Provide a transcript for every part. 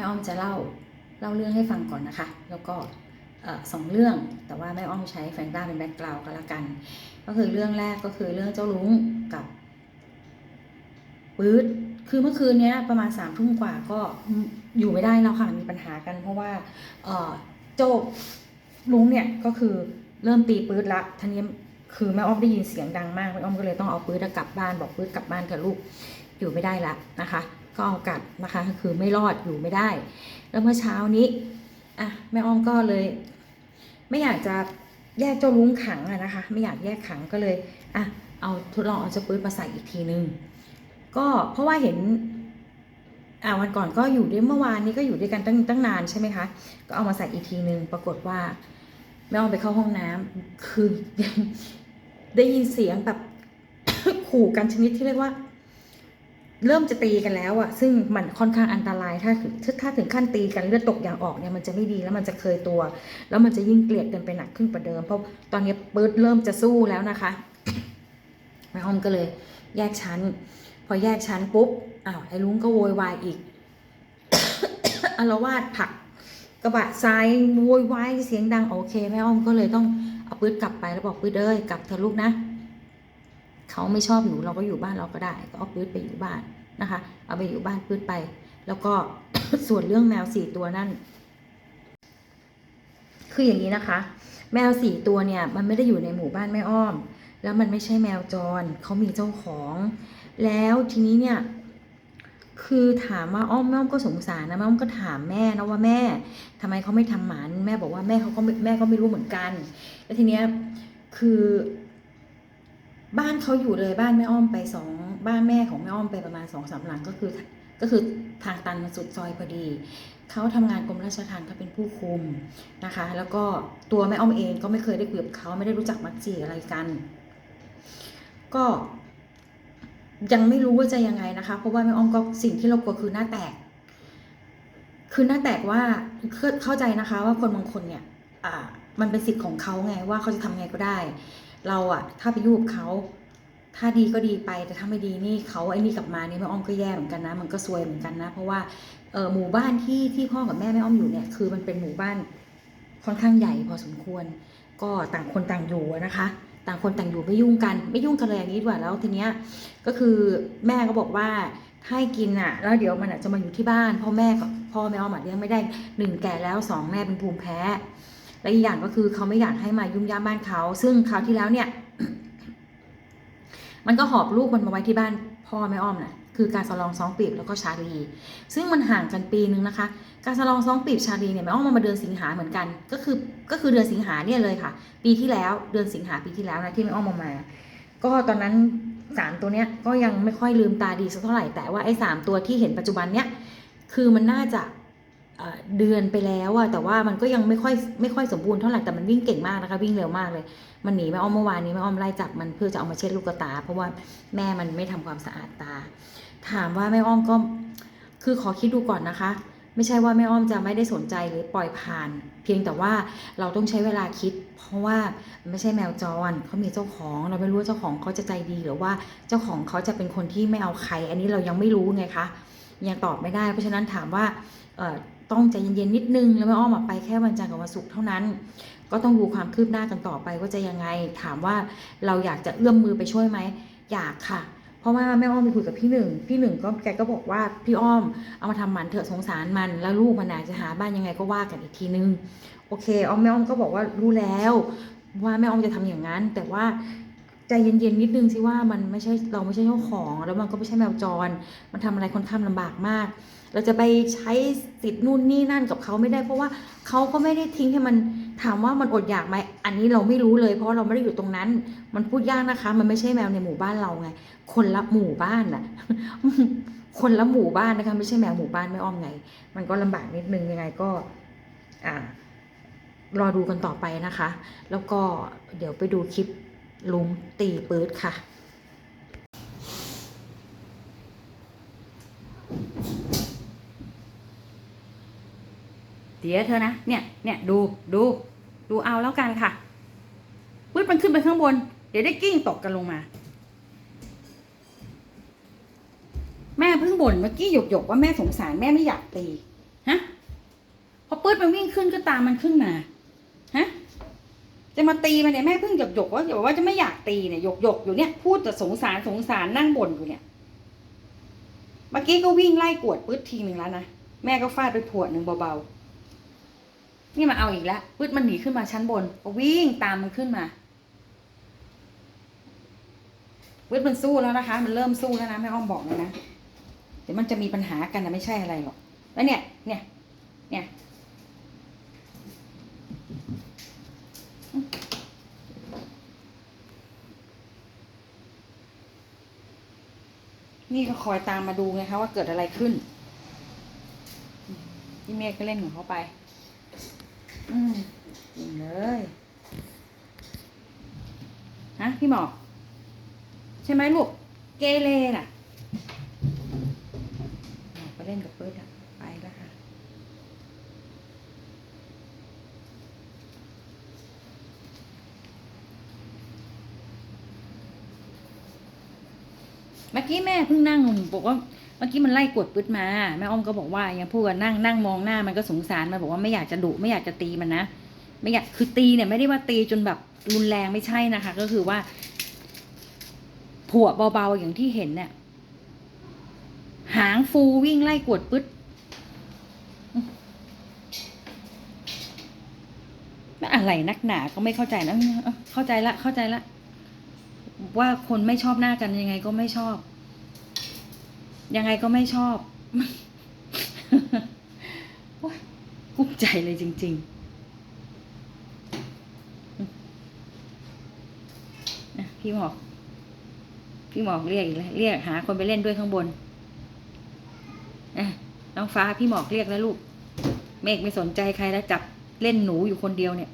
ม่อ้อมจะเล่าเล่าเรื่องให้ฟังก่อนนะคะ แล้วก็สองเรื่องแต่ว่าแม่อ้อมใช้แฟนต้าเป็นแบ็กกราวด์ก็แล้วกัน ก็คือเรื่องแรกก็คือเรื่องเจ้าลุงกับปื๊ดคือเมื่อคืนนี้ประมาณสามทุ่มกว่าก็อยู่ไม่ได้แล้วค่ะมีปัญหากัน เพราะว่าเอ่อโจ้ลุงเนี่ยก็คือเริ่มตีปื๊ดละทีนี้คือแม่อ้อมได้ยินเสียงดังมากแม่อ้อมก็เลยต้องเอาปื๊ดกลับบ้านบอกปื๊ดกลับบ้านกับลูกอยู่ไม่ได้ละนะคะ ก็เอากลับนะคะคือไม่รอดอยู่ไม่ได้ แล้วเมื่อเช้านี้อะแม่อ้อมก็เลย ไม่อยากจะแยกเจ้าลุงขังอะนะคะ ไม่อยากแยกขังก็เลยอะเอาทดลองเอาเจ้าปื๊ดมาใส่อีกทีนึงก็เพราะว่าเห็นอ่าวันก่อนก็อยู่ด้วยเมื่อวานนี้ก็อยู่ด้วยกันตั้งตั้งนานใช่ไหมคะ ก็เอามาใส่อีกทีนึงปรากฏว่าแม่อ้อมไปเข้าห้องน้ำคือได้ยินเสียงแบบขู่กันชนิดที่เรียกว่า เริ่มจะตีกันแล้วอะซึ่งมันค่อนข้างอันตรายถ้าถึงถ้าถ้าถึงขั้นตีกันเลือดตกอย่างออกเนี่ยมันจะไม่ดีแล้วมันจะเคยตัว แล้วมันจะยิ่งเกลียดกันไปหนักขึ้นกว่าเดิม เพราะตอนนี้ปื๊ดเริ่มจะสู้แล้วนะคะแม่อ้อมก็เลยแยกชั้น พอแยกชั้นปุ๊บอ้าวไอ้ลุงก็โวยวายอีกอารวาสผักกระบะทรายโวยวายเสียงดังโอเคแม่อ้อมก็เลยต้องเอาปื๊ดกลับไปแล้วบอกปื๊ดเอ้ยกลับเถอะลูกนะ เขาไม่ชอบหนูเราก็อยู่บ้านเราก็ได้ ก็เอาปื๊ดไปอยู่บ้านนะคะ เอาไปอยู่บ้านปื๊ดไป แล้วก็ส่วนเรื่องแมวสี่ตัวนั่น คืออย่างนี้นะคะ แมวสี่ตัวเนี่ยมันไม่ได้อยู่ในหมู่บ้านแม่อ้อม แล้วมันไม่ใช่แมวจรเขามีเจ้าของ แล้วทีนี้เนี่ยคือถามว่าอ้อมแม่อ้อมก็สงสารนะแม่อ้อมก็ถามแม่นะว่าแม่ทำไมเขาไม่ทำหมันแม่บอกว่าแม่เขาก็แม่ก็ไม่รู้เหมือนกัน แล้วทีเนี้ยคือ บ้านเขาอยู่เลยบ้านแม่อ้อมไปสองบ้านแม่ของแม่อ้อมไปประมาณสองสามหลังก็คือก็คือทางตันมาสุดซอยพอดี เขาทำงานกรมราชทัณฑ์เขาเป็นผู้คุมนะคะ แล้วก็ตัวแม่อ้อมเองก็ไม่เคยได้คุยกับเขาไม่ได้รู้จักมักจีอะไรกัน ก็ยังไม่รู้ว่าจะยังไงนะคะ เพราะว่าแม่อ้อมก็สิ่งที่เรากลัวคือหน้าแตก คือหน้าแตกว่าเข้าเข้าใจนะคะ ว่าคนบางคนเนี่ย อ่า มันเป็นสิทธิ์ของเขาไงว่าเขาจะทำไงก็ได้ เราอะถ้าไปยุ่งกับเขา ถ้าดีก็ดีไปแต่ถ้าไม่ดีนี่เขาไอ้นี่กลับมานี่แม่อ้อมก็แย่เหมือนกันนะ มันก็ซวยเหมือนกันนะ เพราะว่าเออหมู่บ้านที่ที่พ่อกับแม่แม่อ้อมอยู่เนี่ยคือมันเป็นหมู่บ้านค่อนข้างใหญ่พอสมควร ก็ต่างคนต่างอยู่นะคะ ต่างคนต่างอยู่ไม่ยุ่งกัน ไม่ยุ่งกันเลยอย่างนี้ดีกว่าแล้วทีเนี้ยก็คือแม่ก็บอกว่าให้กินอะแล้วเดี๋ยวมันอะจะมาอยู่ที่บ้านพ่อแม่กับพ่อแม่อ้อมอะเลี้ยงไม่ได้หนึ่งแก่แล้วสองแม่เป็นภูมิแพ้ และอีกอย่างก็คือเขาไม่อยากให้มายุ่งย่ามบ้านเขา ซึ่งคราวที่แล้วเนี่ย มันก็หอบลูกมันมาไว้ที่บ้านพ่อแม่อ้อมน่ะคือการสลองสองปีบแล้วก็ชาลี ซึ่งมันห่างกันปีนึงนะคะ การสลองสองปีบชาลีเนี่ยแม่อ้อมมามาเดือนสิงหาเหมือนกัน ก็คือก็คือเดือนสิงหาเนี่ยเลยค่ะ ปีที่แล้วเดือนสิงหาปีที่แล้วนะที่แม่อ้อมมามา ก็ตอนนั้นสามตัวเนี้ยก็ยังไม่ค่อยลืมตาดีสักเท่าไหร่แต่ว่าไอ้สามตัวที่เห็นปัจจุบันเนี้ยคือมันน่าจะ เดือนไปแล้วอะแต่ว่ามันก็ยังไม่ค่อยไม่ค่อยสมบูรณ์เท่าไหร่แต่มันวิ่งเก่งมากนะคะ วิ่งเร็วมากเลย มันหนีแม่อ้อมเมื่อวานนี้แม่อ้อมไล่จับมันเพื่อจะเอามาเช็ดลูกตา เพราะว่าแม่มันไม่ทำความสะอาดตา ถามว่าแม่อ้อมก็คือขอคิดดูก่อนนะคะ ไม่ใช่ว่าแม่อ้อมจะไม่ได้สนใจหรือปล่อยผ่าน เพียงแต่ว่าเราต้องใช้เวลาคิด เพราะว่าไม่ใช่แมวจรเขามีเจ้าของ เราไม่รู้ว่าเจ้าของเขาจะใจดีหรือว่าเจ้าของเขาจะเป็นคนที่ไม่เอาใคร อันนี้เรายังไม่รู้ไงคะ ยังตอบไม่ได้ เพราะฉะนั้นถามว่าต้องใจเย็นๆนิดนึง แล้วแม่อ้อมอะไปแค่วันจันทร์กับวันศุกร์เท่านั้น ก็ต้องดูความคืบหน้ากันต่อไปว่าจะยังไง ถามว่าเราอยากจะเอื้อมมือไปช่วยไหมอยากค่ะเพราะว่าแม่อ้อมไปคุยกับพี่หนึ่ง พี่หนึ่งก็แกก็บอกว่าพี่อ้อมเอามาทำหมันเถอะสงสารมัน แล้วลูกมันอาจจะหาบ้านยังไงก็ว่ากันอีกทีนึง โอเคอ้อมแม่อ้อมก็บอกว่ารู้แล้ว ว่าแม่อ้อมจะทำอย่างนั้น แต่ว่า ใจเย็นๆนิดนึงสิว่ามันไม่ใช่เราไม่ใช่เจ้าของ แล้วมันก็ไม่ใช่แมวจร มันทำอะไรค่อนข้างลำบากมาก เราจะไปใช้สิทธิ์นู่นนี่นั่นกับเขาไม่ได้ เพราะว่าเขาก็ไม่ได้ทิ้งให้มันถามว่ามันอดอยากไหมอันนี้เราไม่รู้เลย เพราะเราไม่ได้อยู่ตรงนั้น มันพูดยากนะคะ มันไม่ใช่แมวในหมู่บ้านเราไง คนละหมู่บ้านน่ะ คนละหมู่บ้านนะคะ ไม่ใช่แมวหมู่บ้านไม่อ้อมไง มันก็ลำบากนิดนึงยังไงก็ อ่ารอดูกันต่อไปนะคะ แล้วก็เดี๋ยวไปดูคลิป ลุงตีปื๊ดค่ะเดี๋ยวเธอนะ เนี่ยเนี่ยดูดู ดูเอาแล้วกันค่ะปื๊ดมันขึ้นไปข้างบน เดี๋ยวได้กิ้งตกกันลงมา แม่เพิ่งบ่นเมื่อกี้หยกหยกว่าแม่สงสารแม่ไม่อยากตี ฮะ พอปื๊ดมันวิ่งขึ้นก็ตามมันขึ้นมา ฮะ จะมาตีมันเนี่ยแม่เพิ่งหยกหยกว่าอย่าบอกว่าจะไม่อยากตีเนี่ยหยกหยกอยู่เนี่ยพูดแต่สงสารสงสารนั่งบ่นอยู่เนี่ย เมื่อกี้ก็วิ่งไล่กวดปื๊ดทีหนึ่งแล้วนะแม่ก็ฟาดไปผวดหนึ่งเบาๆนี่มาเอาอีกแล้วปื๊ดมันหนีขึ้นมาชั้นบนก็วิ่งตามมันขึ้นมาปื๊ดมันสู้แล้วนะคะ มันเริ่มสู้แล้วนะแม่อ้อมบอกเลยนะเดี๋ยวมันจะมีปัญหากันนะไม่ใช่อะไรหรอกแล้วเนี่ยเนี่ย เนี่ย นี่ก็คอยตามมาดูไงคะว่าเกิดอะไรขึ้นพี่เมฆก็เล่นของเขาไป อืมจริงเลยฮะพี่หมอกใช่ไหมลูกเกเรน่ะไปเล่นกับเปิดอะไปแล้วค่ะ เมื่อกี้แม่เพิ่งนั่งบอกว่าเมื่อกี้มันไล่กดปึ๊ดมาแม่อ้อมก็บอกว่ายังพูดกันนั่งนั่งมองหน้ามันก็สงสารมันบอกว่าไม่อยากจะดุไม่อยากจะตีมันนะไม่อยากคือตีเนี่ยไม่ได้ว่าตีจนแบบรุนแรงไม่ใช่นะคะ ก็คือว่าผัวเบาๆอย่างที่เห็นเนี่ยหางฟูวิ่งไล่กวดปึ๊ดไม่อะไรนักหนาก็ไม่เข้าใจนะเข้าใจละเข้าใจละ ว่าคนไม่ชอบหน้ากันยังไงก็ไม่ชอบ ยังไงก็ไม่ชอบกุ้มใจเลยจริงๆอะพี่หมอก พี่หมอกเรียกอีกแล้วเรียกหาคนไปเล่นด้วยข้างบนอะน้องฟ้าพี่หมอกเรียกแล้วลูก เมฆไม่สนใจใครแล้วจับเล่นหนูอยู่คนเดียวเนี่ย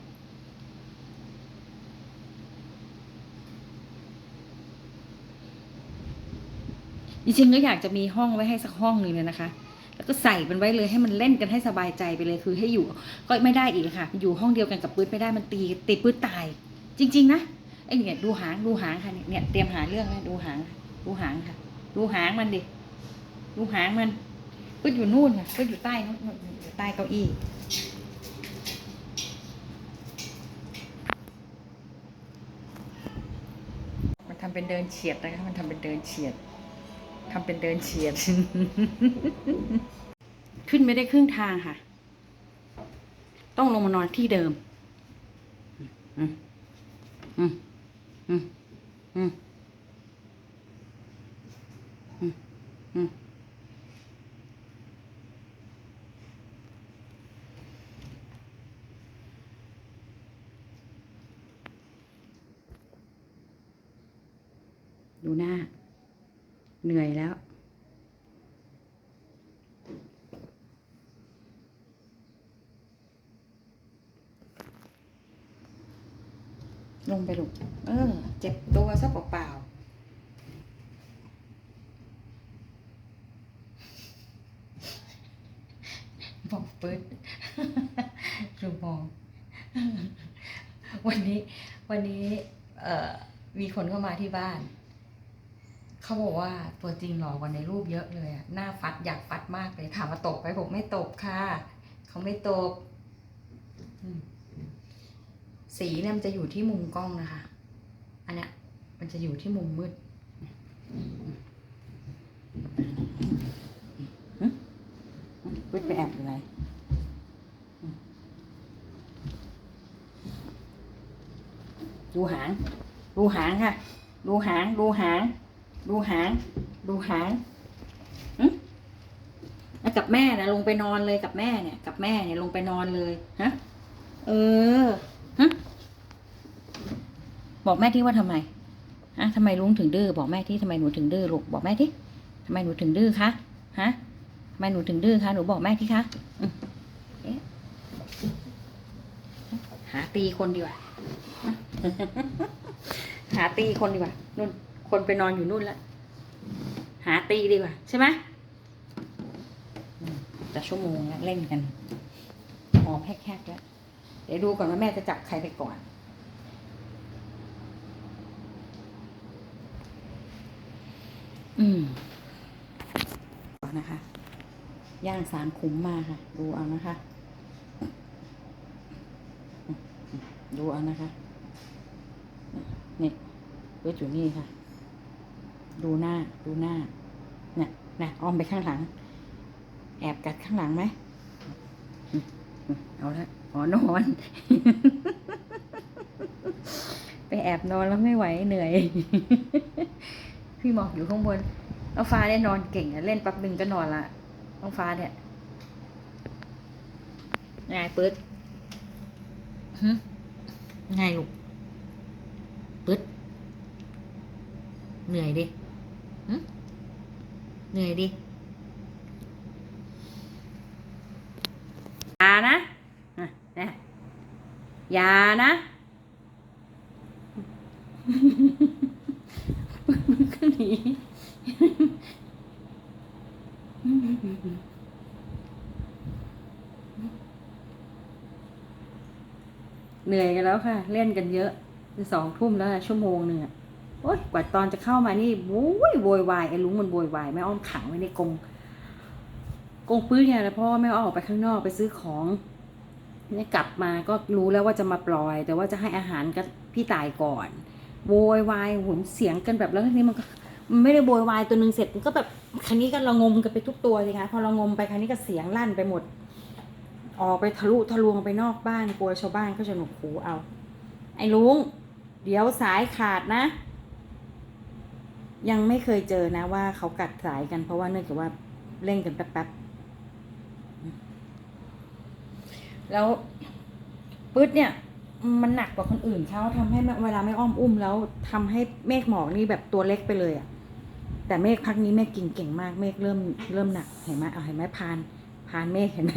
จริงๆก็อยากจะมีห้องไว้ให้สักห้องหนึ่งเลยนะคะ แล้วก็ใส่มันไว้เลยให้มันเล่นกันให้สบายใจไปเลยคือให้อยู่ ก็ไม่ได้อีกค่ะ อยู่ห้องเดียวกันกับปื๊ดไม่ได้มันตีตีปื๊ดตาย จริง ๆ นะไอ้เนี่ยดูหางดูหางค่ะเนี่ยเตรียมหาเรื่องนะดูหาง ดูหางค่ะ ดูหางมันดิดูหางมันปื๊ดอยู่นู่นค่ะปื๊ดอยู่ใต้นู่นอยู่ใต้เก้าอี้มันทำเป็นเดินเฉียดนะคะมันทำเป็นเดินเฉียด ทำเป็นเดินเฉียด ขึ้นไม่ได้ครึ่งทางค่ะ ต้องลงมานอนที่เดิม อืมอืมอืมอืมอืมอืมดูหน้า เหนื่อยแล้ว ลงไปลูก เออ เจ็บตัวซะเปล่าๆบอกปืดคือมอง วันนี้ วันนี้เออมีคนเข้ามาที่บ้าน เขาบอกว่าตัวจริงหล่อกว่าในรูปเยอะเลยอะหน้าฟัดอยากฟัดมากเลยถามว่าตกไหมบอกไม่ตกค่ะเขาไม่ตกสีเนี่ยมันจะอยู่ที่มุมกล้องนะคะ อันเนี้ยมันจะอยู่ที่มุมมืดมืดไปแอบอยู่ไหนดูหาง ดูหางค่ะ ดูหาง ดูหาง ดูหาง ดูหางหึแล้วกับแม่นะลงไปนอนเลยกับแม่เนี่ย กับแม่เนี่ยลงไปนอนเลยฮะเออฮะบอกแม่ที่ว่าทำไมฮะทำไมลุงถึงดื้อบอกแม่ที่ทำไมหนูถึงดื้อลูกบอกแม่ที่ทำไมหนูถึงดื้อคะฮะทำไมหนูถึงดื้อคะหนูบอกแม่ที่คะหาตีคนดีกว่าหาตีคนดีกว่านู่น คนไปนอนอยู่นู่นแล้ว หาตีดีกว่า ใช่ไหมจะชั่วโมงแล้วเล่นกันหอบแฮกๆแล้ว เดี๋ยวดูก่อนว่าแม่จะจับใครไปก่อนอืมนะคะ ย่างสามขุมมาค่ะ ดูเอานะคะ ดูเอานะคะ นี่เปิดอยู่นี่ค่ะ ดูหน้า ดูหน้าเนี่ยนะอ้อมไปข้างหลัง แอบกัดข้างหลังไหมเอาละอ๋อนอน ไปแอบนอนแล้วไม่ไหวเหนื่อย พี่หมอกอยู่ข้างบนน้องฟ้าเนี่ยนอนเก่งอะเล่นแป๊บนึงก็นอนละน้องฟ้าเนี่ยไงปึ๊ดไงลูกปึ๊ดเหนื่อยดิ เหนื่อยดิอย่านะอะนะอย่านะมันก็หนีเหนื่อยกันแล้วค่ะ เล่นกันเยอะสองทุ่มแล้วชั่วโมงหนึ่งอะ โอ๊ยกว่าตอนจะเข้ามานี่โว้ยโวยวายไอ้ลุงมันโวยวายแม่อ้อมขังไว้ในกรงกรงปื้นเนี่ยนะเพราะว่าแม่อ้อมออกไปข้างนอกไปซื้อของเนี่ยกลับมาก็รู้แล้วว่าจะมาปล่อย แต่ว่าจะให้อาหารกับพี่ตายก่อนโวยวายโหมเสียงกันแบบแล้วทีนี้มันก็มันไม่ได้โวยวายตัวหนึ่งเสร็จมันก็แบบครั้นี้ก็ระงมกันไปทุกตัวเลยคะพอระงมไปครั้นี้ก็เสียงลั่นไปหมด ออกไปทะลุทะลวงไปนอกบ้านกลัวชาวบ้านก็จะหนวกหูเอา ไอ้ลุงเดี๋ยวสายขาดนะ ยังไม่เคยเจอนะว่าเขากัดสายกันเพราะว่าเนื่องจากว่าเล่นกันแป๊บๆแล้วปื๊ดเนี่ย มันหนักกว่าคนอื่นเขาทำให้เวลาไม่อ้อมอุ้มแล้วทำให้เมฆหมอกนี่แบบตัวเล็กไปเลยอะแต่เมฆพักนี้เมฆกิ่งเก่งมากเมฆเริ่มเริ่มหนักเห็นไหมเอาเห็นไหมพาน พานเมฆเห็นไหม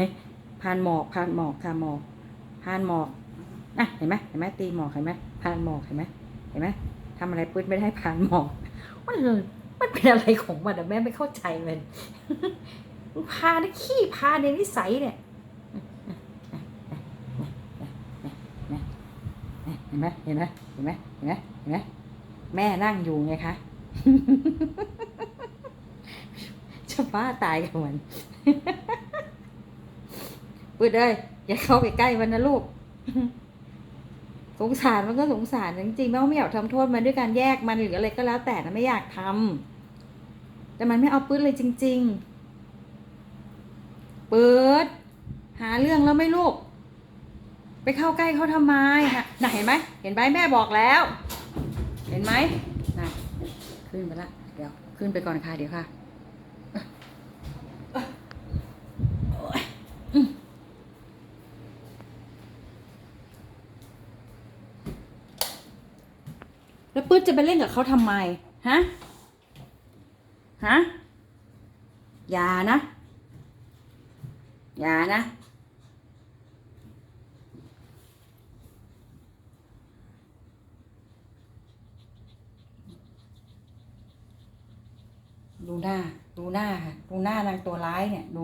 พานหมอกพานหมอกค่ะหมอกพานหมอกอะเห็นไหมเห็นไหมตีหมอกเห็นไหมพานหมอกเห็นไหมเห็นไหมทำอะไรปื๊ดไม่ได้พานหมอก มันเลยมันเป็นอะไรของมันอะแม่ไม่เข้าใจมันมันพาได้ขี้พาในนิสัยเนี่ยเห็นไหมเห็นไหมเห็นไหมเห็นไหมเห็นไหมแม่นั่งอยู่ไงคะจะบ้าตายกับมันปืดเลยอย่าเข้าไปใกล้มันนะลูก สงสารมันก็สงสารจริงๆแม่ว่าไม่อยากทำโทษมันด้วยการแยกมันหรืออะไรก็แล้วแต่นะไม่อยากทำแต่มันไม่เอาปืดเลยจริง ๆ เปิด หาเรื่องแล้วไม่ลูก ไปเข้าใกล้เขาทำไมน่ะน่ะเห็นไหมเห็นไหมแม่บอกแล้ว เห็นไหมน่ะขึ้นไปละเดี๋ยวขึ้นไปก่อนค่ะเดี๋ยวค่ะโอ๊ยอืม แล้วปื๊ดจะไปเล่นกับเขาทำไม ฮะ ฮะ อย่านะ อย่านะ ดูหน้า ดูหน้าค่ะ ดูหน้านางตัวร้ายเนี่ย ดู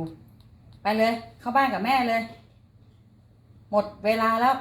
ไปเลย เข้าบ้านกับแม่เลย หมดเวลาแล้ว